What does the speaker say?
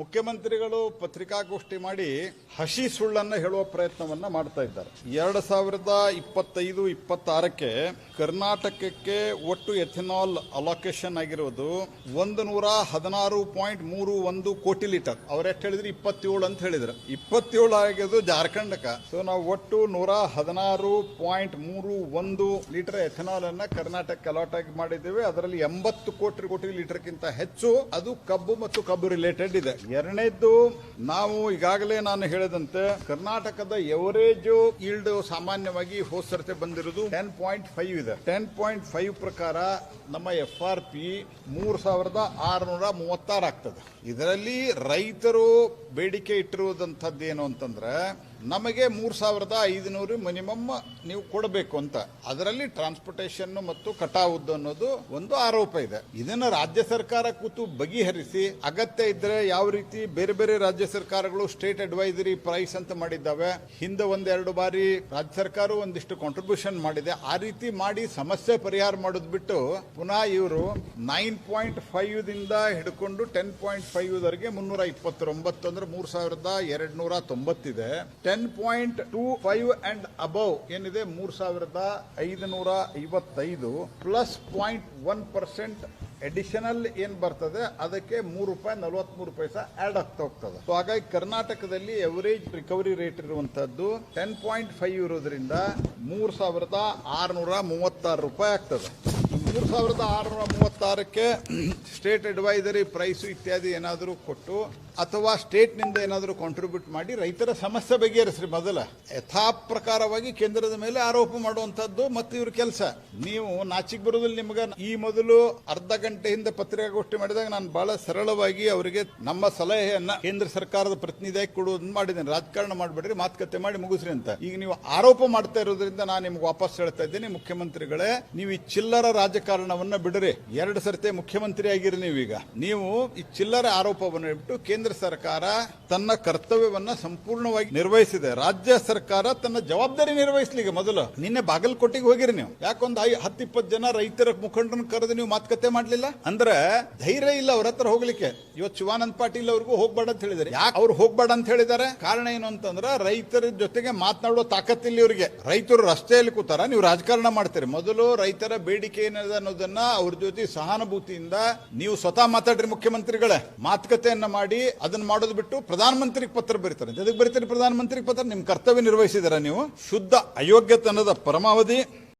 ಮುಖ್ಯಮಂತ್ರಿಗಳು ಪತ್ರಿಕಾಗೋಷ್ಠಿ ಮಾಡಿ ಹಸಿ ಸುಳ್ಳನ್ನು ಹೇಳುವ ಪ್ರಯತ್ನವನ್ನ ಮಾಡ್ತಾ ಇದ್ದಾರೆ. ಎರಡು ಸಾವಿರದ ಇಪ್ಪತ್ತೈದು, ಇಪ್ಪತ್ತಾರಕ್ಕೆ ಕರ್ನಾಟಕಕ್ಕೆ ಒಟ್ಟು ಎಥೆನಾಲ್ ಅಲೋಕೇಶನ್ ಆಗಿರೋದು ಒಂದು ನೂರ ಹದಿನಾರು ಪಾಯಿಂಟ್ ಮೂರು ಒಂದು ಕೋಟಿ ಲೀಟರ್. ಅವ್ರು ಎಷ್ಟು ಹೇಳಿದ್ರು? ಇಪ್ಪತ್ತೇಳು ಅಂತ ಹೇಳಿದ್ರು. ಇಪ್ಪತ್ತೇಳು ಆಗಿದ್ದು ಜಾರ್ಖಂಡಕ. ಸೊ ನಾವು ಒಟ್ಟು ನೂರ ಹದಿನಾರು ಪಾಯಿಂಟ್ ಮೂರು ಒಂದು ಲೀಟರ್ ಎಥೆನಾಲ್ ಅನ್ನ ಕರ್ನಾಟಕಕ್ಕೆ ಅಲಾಟ್ ಆಗಿ ಮಾಡಿದ್ದೇವೆ. ಅದರಲ್ಲಿ ಎಂಬತ್ತು ಕೋಟಿ ಕೋಟಿ ಲೀಟರ್ಗಿಂತ ಹೆಚ್ಚು. ಅದು ಕಬ್ಬು ಮತ್ತು ಕಬ್ಬು ರಿಲೇಟೆಡ್ ಇದೆ. ಎರಡನೇದ್ದು, ನಾವು ಈಗಾಗಲೇ ನಾನು ಹೇಳಿದಂತೆ ಕರ್ನಾಟಕದ ಎವರೇಜ್ ಈಲ್ಡ್ ಸಾಮಾನ್ಯವಾಗಿ ಹೋದ ಸರ್ತೆ ಬಂದಿರೋದು ಟೆನ್ ಪಾಯಿಂಟ್ ಫೈವ್ ಇದೆ. ಟೆನ್ ಪಾಯಿಂಟ್ ಫೈವ್ ಪ್ರಕಾರ ನಮ್ಮ ಎಫ್ ಆರ್ ಪಿ ಮೂರು ಸಾವಿರದ ಆರುನೂರ ಮೂವತ್ತಾರು ಆಗ್ತದೆ. ಇದರಲ್ಲಿ ರೈತರು ಬೇಡಿಕೆ ಇಟ್ಟಿರುವುದಂಥದ್ದು ಏನು ಅಂತಂದ್ರೆ ನಮಗೆ ಮೂರು ಸಾವಿರದ ಐದುನೂರು ಮಿನಿಮಮ್ ನೀವು ಕೊಡಬೇಕು ಅಂತ. ಅದರಲ್ಲಿ ಟ್ರಾನ್ಸ್ಪೋರ್ಟೇಷನ್ ಮತ್ತು ಕಟಾವುದ್ದು ಅನ್ನೋದು ಒಂದು ಆರೋಪ ಇದೆ. ಇದನ್ನ ರಾಜ್ಯ ಸರ್ಕಾರ ಕೂತು ಬಗೆಹರಿಸಿ, ಅಗತ್ಯ ಇದ್ರೆ ಯಾವ ರೀತಿ ಬೇರೆ ಬೇರೆ ರಾಜ್ಯ ಸರ್ಕಾರಗಳು ಸ್ಟೇಟ್ ಅಡ್ವೈಸರಿ ಪ್ರೈಸ್ ಅಂತ ಮಾಡಿದ್ದಾವೆ. ಹಿಂದೆ ಒಂದೆರಡು ಬಾರಿ ರಾಜ್ಯ ಸರ್ಕಾರ ಒಂದಿಷ್ಟು ಕಾಂಟ್ರಿಬ್ಯೂಷನ್ ಮಾಡಿದೆ. ಆ ರೀತಿ ಮಾಡಿ ಸಮಸ್ಯೆ ಪರಿಹಾರ ಮಾಡೋದು ಬಿಟ್ಟು ಪುನಃ ಇವರು ನೈನ್ ಪಾಯಿಂಟ್ ಫೈವ್ ದಿಂದ ಹಿಡ್ಕೊಂಡು ಟೆನ್ ಪಾಯಿಂಟ್ ಫೈವ್ ವರೆಗೆ ಮುನ್ನೂರ ಇಪ್ಪತ್ತೊಂಬತ್ತು ಅಂದ್ರೆ ಮೂರ್ ಸಾವಿರದ ಎರಡ್ ನೂರ ತೊಂಬತ್ತಿದೆ ten point two five and above ಏನಿದೆ? ಮೂರ್ ಸಾವಿರದ ಐದುನೂರ ಐವತ್ತೈದು plus point one percent additional ಏನ್ ಬರ್ತದೆ? ಅದಕ್ಕೆ ಮೂರು ರೂಪಾಯಿ ನಲವತ್ಮೂರು ಪೈಸಾ ಆಡ್ ಆಗ್ತಾ ಹೋಗ್ತದೆ. ಸೊ ಹಾಗಾಗಿ ಕರ್ನಾಟಕದಲ್ಲಿ ಎವರೇಜ್ ರಿಕವರಿ ರೇಟ್ ಇರುವಂತದ್ದು ಟೆನ್ ಪಾಯಿಂಟ್ ಫೈವ್ ಇರೋದ್ರಿಂದ ಮೂರು ಸಾವಿರದ ಆರುನೂರ ಮೂವತ್ತಾರು ರೂಪಾಯಿ ಆಗ್ತದೆ. ಮೂರ್ ಸಾವಿರದ ಆರುನೂರ ಮೂವತ್ತಾರಕ್ಕೆ ಸ್ಟೇಟ್ ಅಡ್ವೈಸರಿ ಪ್ರೈಸು ಇತ್ಯಾದಿ ಏನಾದರೂ ಕೊಟ್ಟು ಅಥವಾ ಸ್ಟೇಟ್ನಿಂದ ಏನಾದರೂ ಕಾಂಟ್ರಿಬ್ಯೂಟ್ ಮಾಡಿ ರೈತರ ಸಮಸ್ಯೆ ಬಗೆಹರಿಸ್ರಿ ಮೊದಲ. ಯಥಾಪ್ರಕಾರವಾಗಿ ಕೇಂದ್ರದ ಮೇಲೆ ಆರೋಪ ಮಾಡುವಂಥದ್ದು ಮತ್ತು ಇವ್ರ ಕೆಲಸ. ನೀವು ನಾಚಿಕ್ ಬರೋದಿಲ್ಲ ನಿಮ್ಗೆ ಈ ಮೊದಲು ಅರ್ಧ ಗಂಟೆ ಹಿಂದೆ ಪತ್ರಿಕಾಗೋಷ್ಠಿ ಮಾಡಿದಾಗ ನಾನು ಬಹಳ ಸರಳವಾಗಿ ಅವರಿಗೆ ನಮ್ಮ ಸಲಹೆಯನ್ನ ಕೇಂದ್ರ ಸರ್ಕಾರದ ಪ್ರತಿನಿಧಿಯಾಗಿ ಕೊಡುವುದನ್ನು ಮಾಡಿದ್ದೇನೆ. ರಾಜಕಾರಣ ಮಾಡಬೇಡ್ರಿ, ಮಾತುಕತೆ ಮಾಡಿ ಮುಗಿಸ್ರಿ ಅಂತ. ಈಗ ನೀವು ಆರೋಪ ಮಾಡ್ತಾ ಇರೋದ್ರಿಂದ ನಾನು ನಿಮ್ಗೆ ವಾಪಸ್ ಹೇಳ್ತಾ ಇದ್ದೇನೆ. ಮುಖ್ಯಮಂತ್ರಿಗಳೇ, ನೀವು ಈ ಚಿಲ್ಲರ ರಾಜಕಾರಣವನ್ನ ಬಿಡರೆ. ಎರಡು ಸರ್ತಿ ಮುಖ್ಯಮಂತ್ರಿ ಆಗಿರಿ ನೀವೀಗ. ನೀವು ಈ ಚಿಲ್ಲರೆ ಆರೋಪವನ್ನು ಬಿಟ್ಟು ಕೇಂದ್ರ ಸರ್ಕಾರ ತನ್ನ ಕರ್ತವ್ಯವನ್ನ ಸಂಪೂರ್ಣವಾಗಿ ನಿರ್ವಹಿಸಿದೆ. ರಾಜ್ಯ ಸರ್ಕಾರ ತನ್ನ ಜವಾಬ್ದಾರಿ ನಿರ್ವಹಿಸ್ಲಿಕ್ಕೆ ಮೊದಲು. ನಿನ್ನೆ ಬಾಗಲಕೋಟೆಗೆ ಹೋಗಿರಿ ನೀವು. ಯಾಕೊಂದು ಐ ಹತ್ತು ಇಪ್ಪತ್ತು ಜನ ರೈತರ ಮುಖಂಡರನ್ನ ಕರೆದು ನೀವು ಮಾತುಕತೆ ಮಾಡ್ಲಿಲ್ಲ? ಅಂದ್ರೆ ಧೈರ್ಯ ಇಲ್ಲ ಅವ್ರ ಹತ್ರ ಹೋಗ್ಲಿಕ್ಕೆ. ಇವತ್ತು ಶಿವಾನಂದ್ ಪಾಟೀಲ್ ಅವ್ರಿಗೂ ಹೋಗ್ಬೇಡ ಅಂತ ಹೇಳಿದ್ದಾರೆ. ಯಾಕೆ ಅವ್ರು ಹೋಗ್ಬೇಡ ಅಂತ ಹೇಳಿದ್ದಾರೆ? ಕಾರಣ ಏನು ಅಂತಂದ್ರೆ ರೈತರ ಜೊತೆಗೆ ಮಾತನಾಡೋ ತಾಕತ್ತಿಲ್ಲ ಇವರಿಗೆ. ರೈತರು ರಸ್ತೆಯಲ್ಲಿ ಕೂತಾರ, ನೀವು ರಾಜಕಾರಣ ಮಾಡ್ತೀರಿ. ಮೊದಲು ರೈತರ ಬೇಡಿಕೆ ಏನಿದೆ ಅನ್ನೋದನ್ನ ಅವ್ರ ಜೊತೆ ಸಹಾನುಭೂತಿಯಿಂದ ನೀವು ಸ್ವತಃ ಮಾತಾಡ್ರಿ ಮುಖ್ಯಮಂತ್ರಿಗಳೇ. ಮಾತುಕತೆಯನ್ನ ಮಾಡಿ ಅದನ್ನ ಮಾಡೋದು ಬಿಟ್ಟು ಪ್ರಧಾನಮಂತ್ರಿಗೆ ಪತ್ರ ಬರೀತಾರೆ. ಎದಕ್ಕೆ ಬರೀತಾರೆ ಪ್ರಧಾನಮಂತ್ರಿಗೆ ಪತ್ರ? ನಿಮ್ ಕರ್ತವ್ಯ ನಿರ್ವಹಿಸಿದಾರ ನೀವು. ಶುದ್ಧ ಅಯೋಗ್ಯತನದ ಪರಮಾವಧಿ.